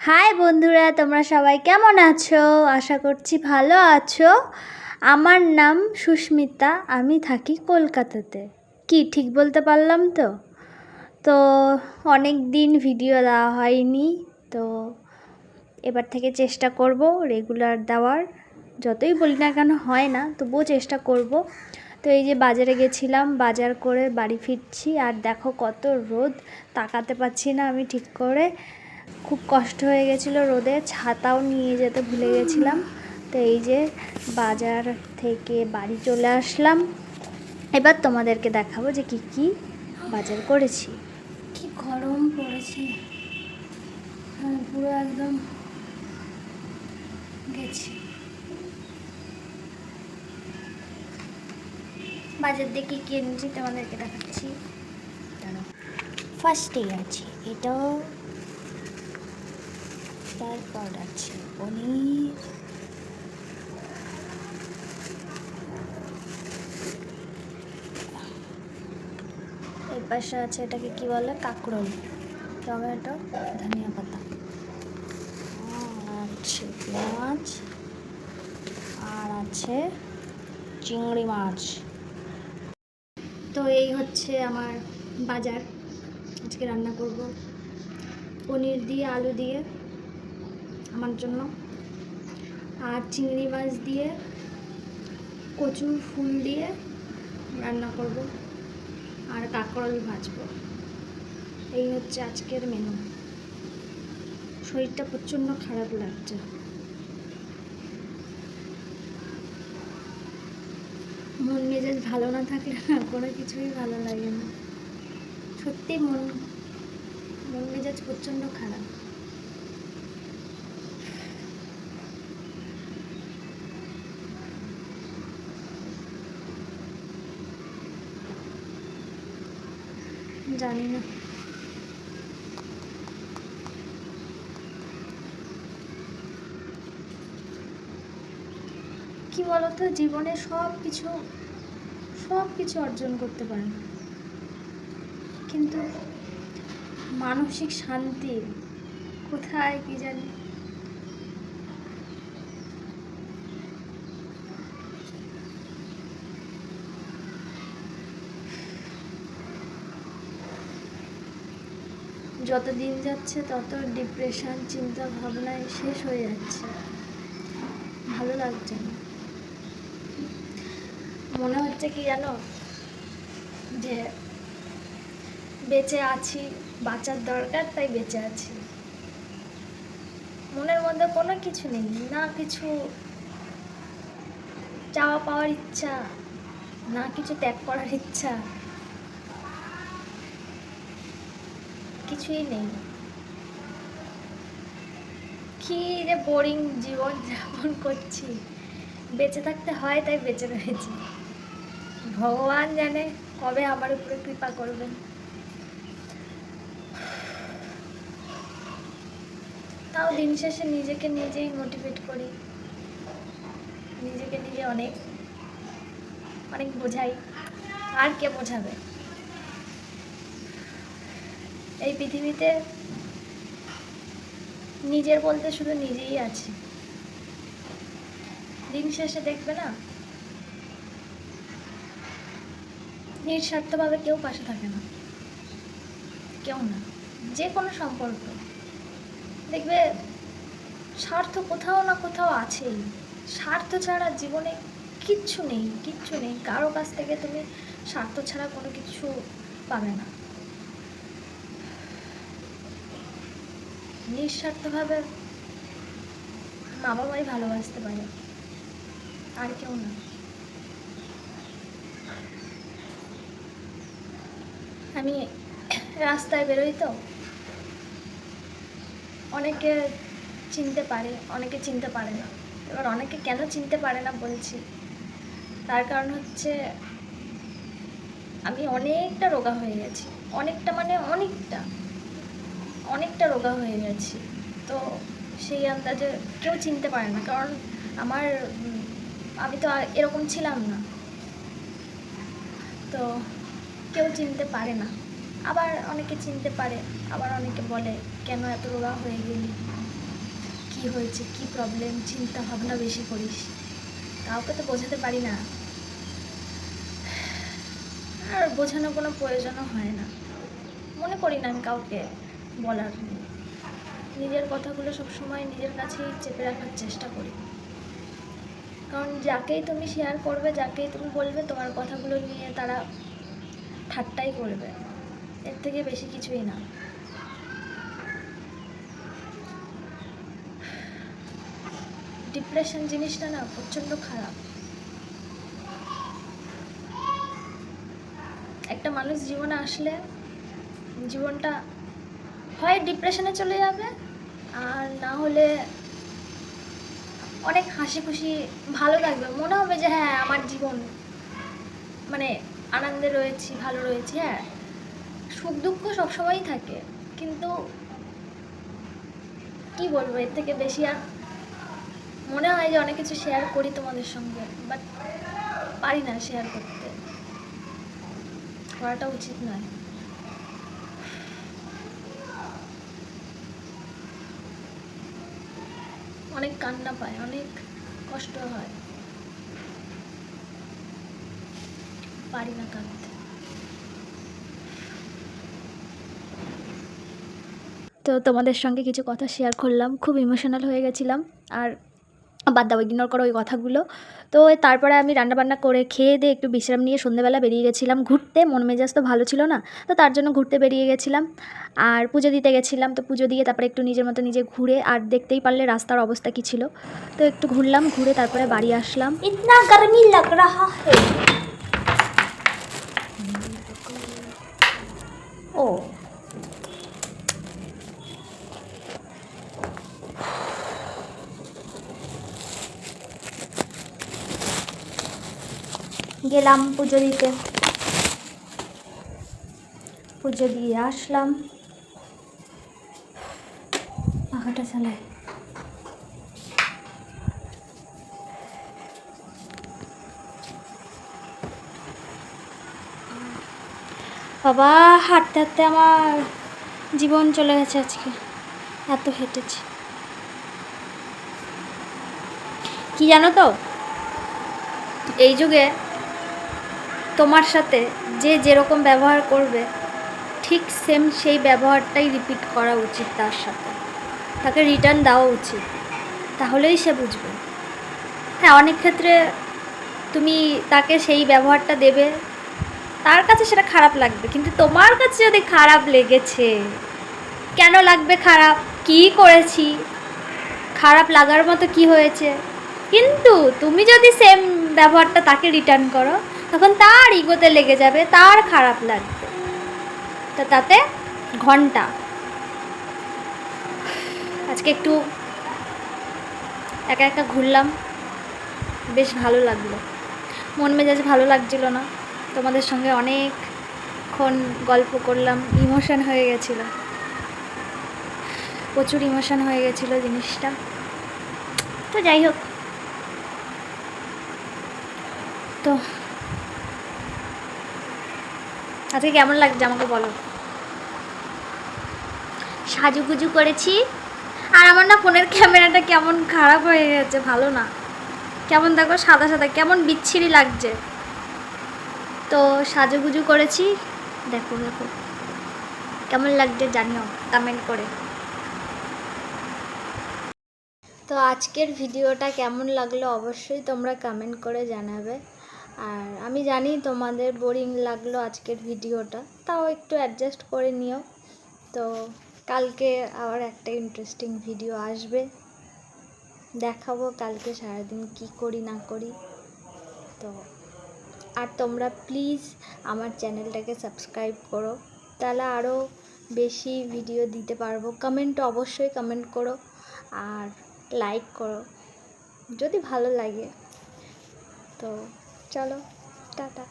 High বন্ধুরা, তোমরা সবাই কেমন আছো? আশা করছি ভালো আছো। আমার নাম সুস্মিতা, আমি থাকি কলকাতাতে। কি, ঠিক বলতে পারলাম তো? তো, অনেক দিন ভিডিও দেওয়া হয়নি, তো এবার থেকে চেষ্টা করব রেগুলার দেওয়ার। যতই বলি না কেন হয় না, তবুও চেষ্টা করব। তো এই যে বাজারে গেছিলাম, বাজার করে বাড়ি ফিরছি, আর দেখো কত রোদ, তাকাতে পাচ্ছি না আমি ঠিক করে। খুব কষ্ট হয়ে গেছিল রোদে ছাতাও নিয়ে যেতে ভুলে গেছিলাম। তো এই যে বাজার থেকে বাড়ি চলে আসলাম। এবার তোমাদেরকে দেখাবো যে কি কি বাজার করেছি। কি গরম পড়েছে। হ্যাঁ, পুরো একদম গেছি। বাজার দিয়ে কি কিনেছি তোমাদেরকে দেখাচ্ছি। ফার্স্টেই আছে এটাও তারপর আছে পনির এই পাশে আছে এটাকে কি বলে? কাঁকরোল, টমেটো, ধনিয়া পাতা। আছে পেঁয়াজ, আর আছে চিংড়ি মাছ। তো এই হচ্ছে আমার বাজার। আজকে রান্না করব। পনির দিয়ে, আলু দিয়ে। আমার জন্য। আর চিংড়ি মাছ দিয়ে, কচুর ফুল দিয়ে রান্না করব। আর কাঁকরোল ভাজবো। এই হচ্ছে আজকের মেনু শরীরটা প্রচণ্ড খারাপ লাগছে। মন মেজাজ ভালো না থাকলে কোনো কিছুই ভালো লাগে না। সত্যি মন মন মেজাজ প্রচণ্ড খারাপ। জানি না কি বলতো, জীবনে সব কিছু সব কিছু অর্জন করতে পারে কিন্তু মানসিক শান্তি কোথায়, কি জানি। যত দিন যাচ্ছে, তত ডিপ্রেশন চিন্তা ভাবনায় শেষ হয়ে যাচ্ছে। ভালো লাগছে না। মনে হচ্ছে কি জানো? যে বেঁচে আছি, বাঁচার দরকার, তাই বেঁচে আছি। মনের মধ্যে কোনো কিছু নেই, না কিছু চাওয়া পাওয়ার ইচ্ছা, না কিছু ত্যাগ করার ইচ্ছা। কিছুই নেই। কি যে বোরিং জীবন যাপন করছি। বেঁচে থাকতে হয় তাই বেঁচে রয়েছি। ভগবান জানে কবে আমার উপরে কৃপা করবেন। তাও দিন শেষে নিজেকে নিজেই মোটিভেট করি। নিজেকে নিজে অনেক অনেক বোঝাই। আর কে বোঝাবে? এই পৃথিবীতে নিজের বলতে শুধু নিজেই আছে। দিন শেষে দেখবে না? নিঃস্বার্থভাবে কেউ পাশে থাকে না। কেউ না। যে কোনো সম্পর্ক। দেখবে স্বার্থ কোথাও না কোথাও আছেই। স্বার্থ ছাড়া জীবনে কিচ্ছু নেই কিচ্ছু নেই। কারও কাছ থেকে তুমি স্বার্থ ছাড়া কোনো কিছু পাবে না। নিঃস্বার্থভাবে মা বাবাই ভালোবাসতে পারে। আর কেউ না। আমি রাস্তায় বেরোই তো। অনেকে চিনতে পারে, অনেকে চিনতে পারে না। এবার অনেকে কেন চিনতে পারে না বলছি। তার কারণ হচ্ছে আমি অনেকটা রোগা হয়ে গেছি। অনেকটা মানে অনেকটা। অনেকটা রোগা হয়ে গেছি। তো সেই আন্দাজে কেউ চিনতে পারে না, কারণ আমার আমি তো এরকম ছিলাম না। তো কেউ চিনতে পারে না। আবার অনেকে চিনতে পারে, আবার অনেকে বলে, কেন এত রোগা হয়ে গেলি? কি হয়েছে? কি প্রবলেম চিন্তা ভাবনা বেশি করিস। কাউকে তো বোঝাতে পারি না। আর বোঝানোর কোনো প্রয়োজনও হয় না। মনে করি না আমি কাউকে। বলার নিজের কথাগুলো সবসময় নিজের কাছেই চেপে রাখার চেষ্টা করি। কারণ যাকেই তুমি শেয়ার করবে, যাকেই তুমি বলবে, তোমার কথাগুলো নিয়ে তারা ঠাট্টাই করবে। এর থেকে বেশি কিছুই না। ডিপ্রেশন জিনিসটা না প্রচণ্ড খারাপ। একটা মানুষ জীবনে আসলে জীবনটা হয় ডিপ্রেশনে চলে যাবে, আর না হলে অনেক হাসি খুশি ভালো লাগবে। মনে হবে যে হ্যাঁ আমার জীবন মানে আনন্দে রয়েছি, ভালো রয়েছি হ্যাঁ। সুখ দুঃখ সবসময়ই থাকে, কিন্তু কি বলব, এর থেকে বেশি আর মনে হয় যে অনেক কিছু শেয়ার করি তোমাদের সঙ্গে বাট পারি না শেয়ার করতে। করাটা উচিত নয়। অনেক কান্না পায়, অনেক কষ্ট হয়। পারি না কাঁদতে। তো তোমাদের সঙ্গে কিছু কথা শেয়ার করলাম, খুব ইমোশনাল হয়ে গেছিলাম। আর বাদ দাও ইগনোর করো ওই কথাগুলো। তো তারপরে আমি রান্নাবান্না করে খেয়ে দিয়ে একটু বিশ্রাম নিয়ে সন্ধেবেলা বেরিয়ে গেছিলাম ঘুরতে মন মেজাজ তো ভালো ছিল না তো তার জন্য ঘুরতে বেরিয়ে গেছিলাম। আর পুজো দিতে গেছিলাম তো পুজো দিয়ে তারপরে একটু নিজের মতো নিজে ঘুরে আর দেখতেই পারলে রাস্তার অবস্থা কী ছিল। তো একটু ঘুরলাম ঘুরে তারপরে বাড়ি আসলাম। ও গেলাম পুজো দিতে। পুজো দিয়ে আসলাম। পাখাটা চালাই বাবা, হাঁটতে হাঁটতে আমার জীবন চলে গেছে আজকে। এত হেঁটেছি। কি জানো তো? এই যুগে তোমার সাথে যে যেরকম ব্যবহার করবে, ঠিক সেম সেই ব্যবহারটাই রিপিট করা উচিত তার সাথে। তাকে রিটার্ন দেওয়া উচিত। তাহলেই সে বুঝবে। হ্যাঁ অনেক ক্ষেত্রে তুমি তাকে সেই ব্যবহারটা দেবে, তার কাছে সেটা খারাপ লাগবে। কিন্তু তোমার কাছে যদি খারাপ লেগেছে, কেন লাগবে খারাপ? কি করেছি? খারাপ লাগার মতো কি হয়েছে? কিন্তু তুমি যদি সেম ব্যবহারটা তাকে রিটার্ন করো তখন তার ইগোতে লেগে যাবে, তার খারাপ লাগবে। তো তাতে ঘণ্টা। আজকে একটু একা একা ঘুরলাম, বেশ ভালো লাগল। মন মেজাজ ভালো লাগছিল না, তোমাদের সঙ্গে অনেকক্ষণ গল্প করলাম, ইমোশন হয়ে গেছিল। প্রচুর ইমোশন হয়ে গেছিল জিনিসটা। তো যাই হোক। তো আজকে কেমন লাগছে আমাকে বলো? সাজুগুজু করেছি। আর আমার না ফোনের ক্যামেরাটা কেমন খারাপ হয়ে গেছে, ভালো না। কেমন দেখো, সাদা সাদা, কেমন বিচ্ছিরি লাগছে। তো সাজুগুজু করেছি, দেখো দেখো। কেমন লাগছে জানিও কমেন্ট করে। তো আজকের ভিডিওটা কেমন লাগল অবশ্যই তোমরা কমেন্ট করে জানাবে। আর আমি জানি তোমাদের বোরিং লাগল আজকের ভিডিওটা, তাও একটু অ্যাডজাস্ট করে নিও। তো কালকে আবার একটা ইন্টারেস্টিং ভিডিও আসবে। দেখাবো কালকে সারাদিন কি করি না করি। তো আর তোমরা প্লিজ আমার চ্যানেলটাকে সাবস্ক্রাইব করো। তাহলে আরও বেশি ভিডিও দিতে পারব। কমেন্ট অবশ্যই কমেন্ট করো আর লাইক করো। যদি ভালো লাগে। তো চলো টাটা।